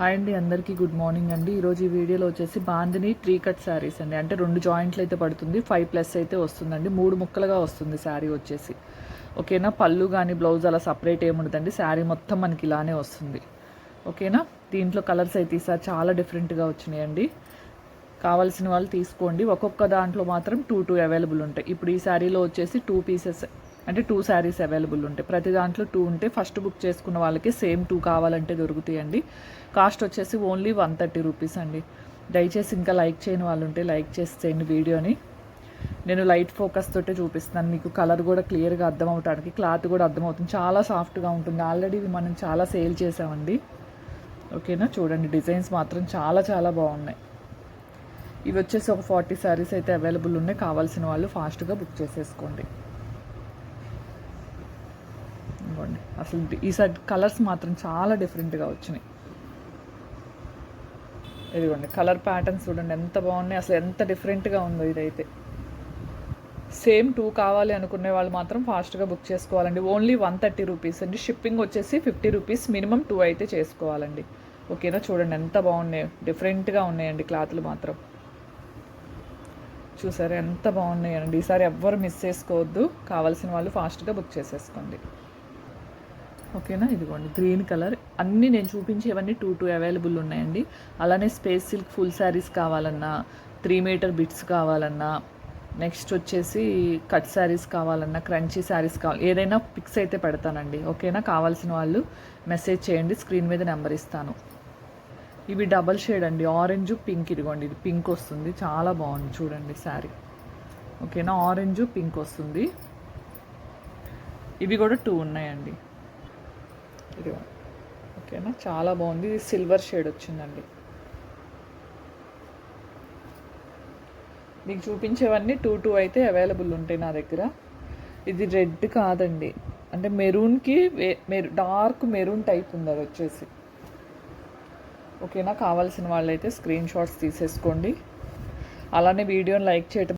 Hi అండి అందరికీ good morning అండి. ఈరోజు ఈ వీడియోలో వచ్చేసి బాందిని ట్రీ కట్ శారీస్ అండి. అంటే రెండు జాయింట్లు అయితే పడుతుంది ఫైవ్ ప్లస్ అయితే వస్తుందండి. మూడు ముక్కలుగా వస్తుంది శారీ వచ్చేసి. ఓకేనా? పళ్ళు కానీ బ్లౌజ్ అలా సపరేట్ ఏముండదండి శారీ మొత్తం మనకి ఇలానే వస్తుంది. ఓకేనా? దీంట్లో కలర్స్ అయితే ఈసారి చాలా డిఫరెంట్గా వచ్చినాయండి. కావాల్సిన వాళ్ళు తీసుకోండి. ఒక్కొక్క దాంట్లో మాత్రం టూ టూ అవైలబుల్ ఉంటాయి. ఇప్పుడు ఈ శారీలో వచ్చేసి టూ పీసెస్ అంటే టూ శారీస్ అవైలబుల్ ఉంటాయి ప్రతి దాంట్లో టూ ఉంటే ఫస్ట్ బుక్ చేసుకున్న వాళ్ళకి సేమ్ టూ కావాలంటే దొరుకుతాయండి. కాస్ట్ వచ్చేసి ఓన్లీ వన్ థర్టీ రూపీస్ అండి. దయచేసి ఇంకా లైక్ చేయని వాళ్ళు ఉంటే లైక్ చేసేయండి వీడియోని. నేను లైట్ ఫోకస్ తోటే చూపిస్తున్నాను. మీకు కలర్ కూడా క్లియర్గా అర్థమవటానికి క్లాత్ కూడా అర్థమవుతుంది. చాలా సాఫ్ట్గా ఉంటుంది. ఆల్రెడీ ఇది మనం చాలా సేల్ చేసామండి. ఓకేనా? చూడండి డిజైన్స్ మాత్రం చాలా చాలా బాగున్నాయి. ఇవి వచ్చేసి ఒక ఫార్టీ శారీస్ అయితే అవైలబుల్ ఉన్నాయి. కావాల్సిన వాళ్ళు ఫాస్ట్గా బుక్ చేసేసుకోండి. అనుకోండి. అసలు ఈ సైడ్ కలర్స్ మాత్రం చాలా డిఫరెంట్గా వచ్చినాయి. ఇదిగోండి కలర్ ప్యాటర్న్స్ చూడండి ఎంత బాగున్నాయి అసలు ఎంత డిఫరెంట్గా ఉందో ఇదైతే. సేమ్ టూ కావాలి అనుకునే వాళ్ళు మాత్రం ఫాస్ట్గా బుక్ చేసుకోవాలండి. ఓన్లీ వన్ థర్టీ రూపీస్ అండి. షిప్పింగ్ వచ్చేసి ఫిఫ్టీ రూపీస్ మినిమం టూ అయితే చేసుకోవాలండి. ఓకేనా? చూడండి ఎంత బాగున్నాయో. డిఫరెంట్గా ఉన్నాయండి క్లాత్లు మాత్రం. చూసారు? ఎంత బాగున్నాయండి ఈసారి ఎవ్వరు మిస్ చేసుకోవద్దు. కావాల్సిన వాళ్ళు ఫాస్ట్గా బుక్ చేసేసుకోండి. ఓకేనా? ఇదిగోండి గ్రీన్ కలర్. అన్నీ నేను చూపించేవన్నీ టూ టూ అవైలబుల్ ఉన్నాయండి. అలానే స్పేస్ సిల్క్ ఫుల్ శారీస్ కావాలన్నా త్రీ మీటర్ బిట్స్ కావాలన్నా నెక్స్ట్ వచ్చేసి కట్ శారీస్ కావాలన్నా క్రంచీ శారీస్ కావాలి ఏదైనా పిక్స్ అయితే పెడతానండి. ఓకేనా? కావాల్సిన వాళ్ళు మెసేజ్ చేయండి స్క్రీన్ మీద నెంబర్ ఇస్తాను. ఇవి డబల్ షేడ్ అండి. ఆరెంజ్ పింక్ ఇదిగోండి. ఇది పింక్ వస్తుంది. చాలా బాగుంది చూడండి శారీ. ఓకేనా? ఆరెంజ్ పింక్ వస్తుంది. ఇవి కూడా టూ ఉన్నాయండి. ఇది ఓకేనా? చాలా బాగుంది. ఇది సిల్వర్ షేడ్ వచ్చిందండి. మీకు చూపించేవన్నీ టూ టూ అయితే అవైలబుల్ ఉంటాయి నా దగ్గర. ఇది రెడ్ కాదండి. అంటే మెరూన్కి మెరు డార్క్ మెరూన్ టైప్ ఉంది అది వచ్చేసి. ఓకేనా? కావాల్సిన వాళ్ళైతే స్క్రీన్ షాట్స్ తీసేసుకోండి. అలానే వీడియోని లైక్ చేయటం